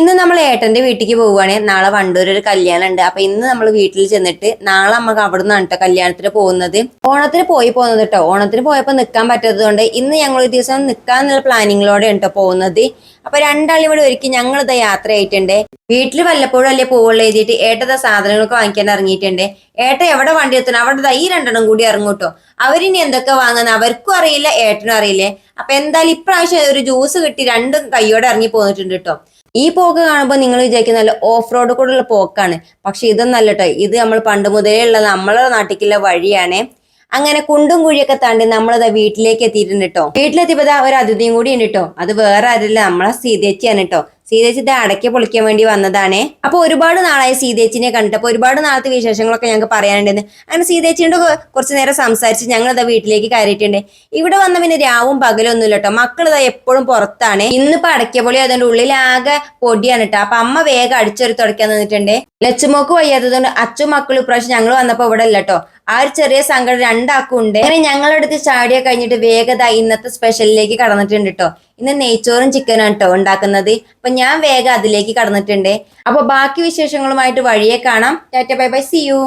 ഇന്ന് നമ്മൾ ഏട്ടന്റെ വീട്ടിലേക്ക് പോവുകയാണെങ്കിൽ നാളെ വണ്ടൂർ ഒരു കല്യാണം ഉണ്ട് അപ്പൊ ഇന്ന് നമ്മൾ വീട്ടിൽ ചെന്നിട്ട് നാളെ നമുക്ക് അവിടെ നിന്നാണ് കേട്ടോ കല്യാണത്തിന് പോകുന്നത്. ഓണത്തിന് പോയി പോകുന്നത് കേട്ടോ ഓണത്തിന് പോയപ്പോൾ നിൽക്കാൻ പറ്റാത്തത് കൊണ്ട് ഇന്ന് ഞങ്ങൾ ഒരു ദിവസം നിൽക്കാന്നുള്ള പ്ലാനിങ്ങിലൂടെ കേട്ടോ പോകുന്നത്. അപ്പൊ രണ്ടാളും ഇവിടെ ഒരുക്കി ഞങ്ങൾ യാത്രയായിട്ടുണ്ട് വീട്ടിൽ വല്ലപ്പോഴും അല്ലേ പോവുള്ള എഴുതിയിട്ട് ഏട്ടത സാധനങ്ങളൊക്കെ വാങ്ങിക്കാൻ ഇറങ്ങിയിട്ടുണ്ട്. ഏട്ട എവിടെ വണ്ടി എത്തണം? അവിടെ ഈ രണ്ടെണ്ണം കൂടി ഇറങ്ങും കേട്ടോ അവരിനി എന്തൊക്കെ വാങ്ങുന്ന? അവർക്കും അറിയില്ല ഏട്ടനും അറിയില്ലേ. അപ്പൊ എന്തായാലും ഇപ്രാവശ്യം ഒരു ജ്യൂസ് കിട്ടി രണ്ടും കൈയോടെ ഇറങ്ങി പോന്നിട്ടുണ്ട് കേട്ടോ ഈ പോക്ക് കാണുമ്പോൾ നിങ്ങൾ വിചാരിക്കുന്ന നല്ല ഓഫ് റോഡ് കൂടെയുള്ള പോക്കാണ്. പക്ഷെ ഇതൊന്നല്ല കേട്ടോ ഇത് നമ്മൾ പണ്ട് മുതലേ ഉള്ള നമ്മളെ നാട്ടിലുള്ള വഴിയാണ്. അങ്ങനെ കുണ്ടും കുഴിയൊക്കെ താണ്ടി നമ്മളത് വീട്ടിലേക്ക് എത്തിയിട്ടുണ്ട് കേട്ടോ വീട്ടിലെത്തിയപ്പോ ഒരു അതിഥിയും കൂടി ഉണ്ട് കേട്ടോ അത് വേറെ ആരില്ല നമ്മളെ സീതേച്ചിയാണ് കേട്ടോ സീതേച്ചി അടക്കി പൊളിക്കാൻ വേണ്ടി വന്നതാണേ. അപ്പൊ ഒരുപാട് നാളായി സീതേച്ചിനെ കണ്ടിട്ട്. അപ്പൊ ഒരുപാട് നാളത്തെ വിശേഷങ്ങളൊക്കെ ഞങ്ങൾക്ക് പറയാനുണ്ടെന്ന്. അങ്ങനെ സീതേച്ചിയോട് കുറച്ച് നേരം സംസാരിച്ച് ഞങ്ങൾ ഇതാ വീട്ടിലേക്ക് കയറിയിട്ടുണ്ട്. ഇവിടെ വന്ന പിന്നെ രാവും പകലും ഒന്നുമില്ല കേട്ടോ മക്കൾ എപ്പോഴും പുറത്താണ്. ഇന്നിപ്പോ അടയ്ക്ക പൊളി അതുകൊണ്ട് ഉള്ളിലാകെ പൊടിയാണ് കേട്ടോ. അപ്പൊ അമ്മ വേഗം അടിച്ചൊരു തുടക്കാൻ നിന്നിട്ടുണ്ട്. ലച്ചുമോക്ക് വയ്യാത്തതുകൊണ്ട് അച്ഛൻ മക്കളും ഇപ്രാവശ്യം ഞങ്ങൾ വന്നപ്പോ ഇവിടെ ഇല്ല കേട്ടോ. ആ ഒരു ചെറിയ സങ്കടം രണ്ടാക്കും ഉണ്ട് അങ്ങനെ ഞങ്ങളടുത്ത് ചാടിയ കഴിഞ്ഞിട്ട് വേഗത ഇന്നത്തെ സ്പെഷ്യലിലേക്ക് കടന്നിട്ടുണ്ട് കേട്ടോ ഇന്ന് നെയ്ച്ചോറും ചിക്കനും കേട്ടോ ഉണ്ടാക്കുന്നത്. അപ്പൊ ഞാൻ വേഗം അതിലേക്ക് കടന്നിട്ടുണ്ട്. അപ്പൊ ബാക്കി വിശേഷങ്ങളുമായിട്ട് വഴിയെ കാണാം. Tata bye bye see you